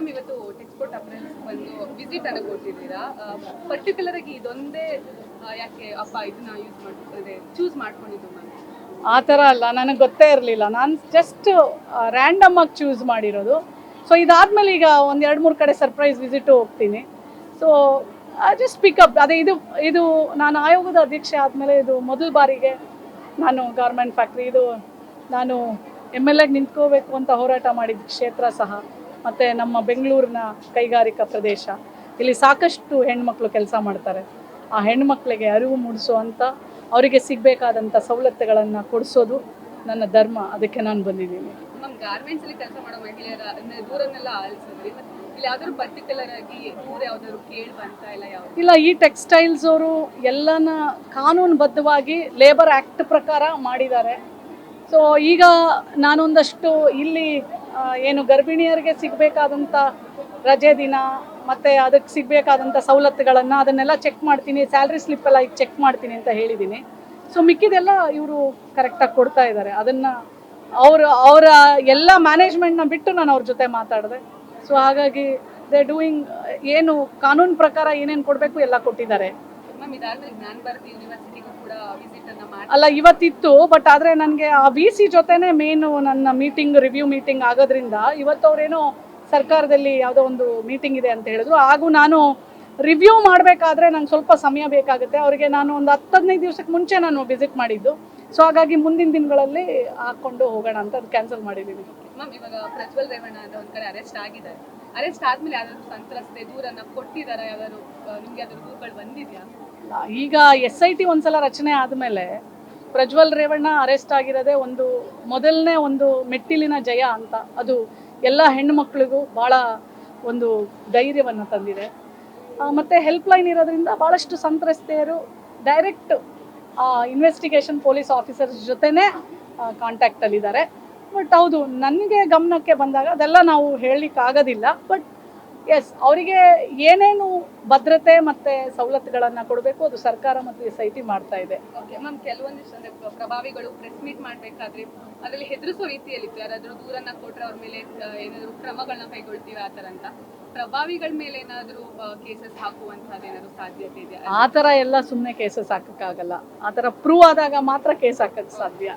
Ma'am ಇವತ್ತು ಟೆಕ್ಸ್ಪೋರ್ಟ್ ಅಪ್ರೆನ್ಸ್ ಬಂದು visit ಅನ್ನು ಕೊಟ್ಟಿದ್ದೀರಾ? ಪರ್ಟಿಕ್ಯುಲರ್ ಆಗಿ ಇದೊಂದೇ ಯಾಕೆ ಅಪ್ಪ ಇದನ್ನ ಯೂಸ್ ಮಾಡ್ಕೊಂಡಿದೆ ಚೂಸ್ ಮಾಡ್ಕೊಂಡಿದ್ದು ಮ್ಯಾಮ್ ಆ ಥರ ಅಲ್ಲ, ನನಗೆ ಗೊತ್ತೇ ಇರಲಿಲ್ಲ. ನಾನು ಜಸ್ಟ್ ರ್ಯಾಂಡಮ್ ಆಗಿ ಚೂಸ್ ಮಾಡಿರೋದು. ಸೊ ಇದಾದ್ಮೇಲೆ ಈಗ ಒಂದು ಎರಡು ಮೂರು ಕಡೆ ಸರ್ಪ್ರೈಸ್ ವಿಸಿಟು ಹೋಗ್ತೀನಿ. ಸೊ ಜಸ್ಟ್ ಪಿಕಪ್ ಅದೇ ಇದು ಇದು ನಾನು ಆಯೋಗದ ಅಧ್ಯಕ್ಷೆ ಆದಮೇಲೆ ಇದು ಮೊದಲ ಬಾರಿಗೆ ನಾನು ಗಾರ್ಮೆಂಟ್ ಫ್ಯಾಕ್ಟ್ರಿ ಇದು ನಾನು ಎಂ ಎಲ್ ಎಗೆ ನಿಂತ್ಕೋಬೇಕು ಅಂತ ಹೋರಾಟ ಮಾಡಿದ ಕ್ಷೇತ್ರ ಸಹ. ಮತ್ತು ನಮ್ಮ ಬೆಂಗಳೂರಿನ ಕೈಗಾರಿಕಾ ಪ್ರದೇಶ. ಇಲ್ಲಿ ಸಾಕಷ್ಟು ಹೆಣ್ಮಕ್ಳು ಕೆಲಸ ಮಾಡ್ತಾರೆ. ಆ ಹೆಣ್ಮಕ್ಳಿಗೆ ಅರಿವು ಮೂಡಿಸುವಂಥ ಅವರಿಗೆ ಸಿಗಬೇಕಾದಂಥ ಸವಲತ್ತುಗಳನ್ನು ಕೊಡಿಸೋದು ನನ್ನ ಧರ್ಮ. ಅದಕ್ಕೆ ನಾನು ಬಂದಿದ್ದೀನಿ. ನಮ್ಮ ಗಾರ್ಮೆಂಟ್ಸಲ್ಲಿ ಕೆಲಸ ಮಾಡೋ ಮಹಿಳೆಯರ ಅಂದ್ರೆ ದೂರನ್ನೆಲ್ಲ ಆಲಿಸಿದ್ರಿ ಮತ್ತೆ ಇಲ್ಲಿ ಯಾವ್ದಾದ್ರು ಪರ್ಟಿಕ್ಯುಲರ್ ಆಗಿ ದೂರ ಯಾವ್ದಾದ್ರು ಕೇಳಿ ಬಂತ ಇಲ್ಲ ಯಾವ್ದು? ಇಲ್ಲ ಈ ಟೆಕ್ಸ್ಟೈಲ್ಸ್ ಅವರು ಎಲ್ಲನ ಕಾನೂನುಬದ್ಧವಾಗಿ ಲೇಬರ್ ಆ್ಯಕ್ಟ್ ಪ್ರಕಾರ ಮಾಡಿದ್ದಾರೆ. ಸೊ ಈಗ ನಾನೊಂದಷ್ಟು ಇಲ್ಲಿ ಏನು ಗರ್ಭಿಣಿಯರಿಗೆ ಸಿಗಬೇಕಾದಂಥ ರಜೆ ದಿನ, ಮತ್ತು ಅದಕ್ಕೆ ಸಿಗಬೇಕಾದಂಥ ಸವಲತ್ತುಗಳನ್ನು ಅದನ್ನೆಲ್ಲ ಚೆಕ್ ಮಾಡ್ತೀನಿ ಸ್ಯಾಲ್ರಿ ಸ್ಲಿಪ್ ಎಲ್ಲ ಈಗ ಚೆಕ್ ಮಾಡ್ತೀನಿ ಅಂತ ಹೇಳಿದ್ದೀನಿ. ಸೊ ಮಿಕ್ಕಿದೆಲ್ಲ ಇವರು ಕರೆಕ್ಟಾಗಿ ಕೊಡ್ತಾ ಇದ್ದಾರೆ. ಅದನ್ನು ಅವರು, ಅವರ ಎಲ್ಲ ಮ್ಯಾನೇಜ್ಮೆಂಟ್ನ ಬಿಟ್ಟು ನಾನು ಅವ್ರ ಜೊತೆ ಮಾತಾಡಿದೆ. ಸೊ ಹಾಗಾಗಿ ದೇ ಡೂಯಿಂಗ್ ಏನು ಕಾನೂನು ಪ್ರಕಾರ ಏನೇನು ಕೊಡಬೇಕು ಎಲ್ಲ ಕೊಟ್ಟಿದ್ದಾರೆ. ಅಲ್ಲ ಇವತ್ತಿತ್ತು ಬಟ್ ಆದರೆ ನನಗೆ ಆ ವಿ ಸಿ ಜೊತೆನೆ ಮೇನು ನನ್ನ ಮೀಟಿಂಗ್ ರಿವ್ಯೂ ಮೀಟಿಂಗ್ ಆಗೋದ್ರಿಂದ ಇವತ್ತು ಅವರೇನೋ ಸರ್ಕಾರದಲ್ಲಿ ಯಾವುದೋ ಒಂದು ಮೀಟಿಂಗ್ ಇದೆ ಅಂತ ಹೇಳಿದ್ರು. ಹಾಗೂ ನಾನು ರಿವ್ಯೂ ಮಾಡಬೇಕಾದ್ರೆ ನಂಗೆ ಸ್ವಲ್ಪ ಸಮಯ ಬೇಕಾಗುತ್ತೆ. ಅವರಿಗೆ ನಾನು ಒಂದು ಹತ್ತು ಹದಿನೈದು ದಿವಸಕ್ಕೆ ಮುಂಚೆ ನಾನು ವಿಸಿಟ್ ಮಾಡಿದ್ದು. ಸೊ ಹಾಗಾಗಿ ಮುಂದಿನ ದಿನಗಳಲ್ಲಿ ಹಾಕ್ಕೊಂಡು ಹೋಗೋಣ ಅಂತ ಅದು ಕ್ಯಾನ್ಸಲ್ ಮಾಡಿದ್ದೀನಿ ಮ್ಯಾಮ್ ಇವಾಗ ಪ್ರಜ್ವಲ್ ರೇವಣ್ಣ ಅಂತ ಒಂದು ಕಡೆ ಅರೆಸ್ಟ್ ಆಗಿದ್ದಾರೆ ಅರೆಸ್ಟ್ ಆದ್ಮೇಲೆ ಯಾವ್ದಾದ್ರು ಸಂತ್ರಸ್ತೆ, ದೂರನ್ನ ಕೊಟ್ಟಿದಾರ ಯಾವ್ದಾದ್ರು ನಿಮ್ಗೆ ಯಾವ್ದಾದ್ರು ದೂರುಗಳು ಬಂದಿದ್ಯಾ? ಈಗ ಎಸ್ ಐ ಟಿ ಒಂದ್ಸಲ ರಚನೆ ಆದಮೇಲೆ ಪ್ರಜ್ವಲ್ ರೇವಣ್ಣ ಅರೆಸ್ಟ್ ಆಗಿರೋದೇ ಒಂದು ಮೊದಲನೇ ಒಂದು ಮೆಟ್ಟಿಲಿನ ಜಯ ಅಂತ. ಅದು ಎಲ್ಲ ಹೆಣ್ಣುಮಕ್ಳಿಗೂ ಭಾಳ ಒಂದು ಧೈರ್ಯವನ್ನು ತಂದಿದೆ. ಮತ್ತು ಹೆಲ್ಪ್ ಹೆಲ್ಪ್ಲೈನ್ ಇರೋದ್ರಿಂದ ಭಾಳಷ್ಟು ಸಂತ್ರಸ್ತೆಯರು ಡೈರೆಕ್ಟ್ ಇನ್ವೆಸ್ಟಿಗೇಷನ್ ಪೊಲೀಸ್ ಆಫೀಸರ್ಸ್ ಜೊತೆನೇ ಕಾಂಟ್ಯಾಕ್ಟಲ್ಲಿದ್ದಾರೆ ಬಟ್ ಹೌದು ನನಗೆ ಗಮನಕ್ಕೆ ಬಂದಾಗ ಅದೆಲ್ಲ ನಾವು ಹೇಳಲಿಕ್ಕಾಗೋದಿಲ್ಲ. ಬಟ್ ಎಸ್ ಅವರಿಗೆ ಏನೇನು ಭದ್ರತೆ ಮತ್ತೆ ಸವಲತ್ತುಗಳನ್ನ ಕೊಡಬೇಕು ಅದು ಸರ್ಕಾರ ಮತ್ತು ಎಸ್ ಐ ಟಿ ಮಾಡ್ತಾ ಇದೆ. ಓಕೆ ಮ್ಯಾಮ್ ಕೆಲವೊಂದಿಷ್ಟು ಅಂದ್ರೆ ಪ್ರಭಾವಿಗಳು ಪ್ರೆಸ್ ಮೀಟ್ ಮಾಡಬೇಕಾದ್ರೆ ಅದರಲ್ಲಿ ಹೆದರಿಸೋ ರೀತಿಯಲ್ಲಿ ಯಾರಾದರೂ ದೂರನ್ನ ಕೊಟ್ಟರೆ ಅವ್ರ ಮೇಲೆ ಏನಾದರೂ ಕ್ರಮಗಳನ್ನ ಕೈಗೊಳ್ತೀವಿ ಆ ಥರ ಅಂತ. ಪ್ರಭಾವಿಗಳ ಮೇಲೆ ಏನಾದ್ರೂ ಕೇಸಸ್ ಹಾಕುವಂತಹದ್ದು ಏನಾದ್ರು ಸಾಧ್ಯತೆ ಇದೆ ಆ ಥರ ಎಲ್ಲ ಸುಮ್ಮನೆ ಕೇಸಸ್ ಹಾಕೋಕ್ಕಾಗಲ್ಲ. ಆ ಥರ ಪ್ರೂವ್ ಆದಾಗ ಮಾತ್ರ ಕೇಸ್ ಹಾಕೋಕ್ಕೆ ಸಾಧ್ಯ.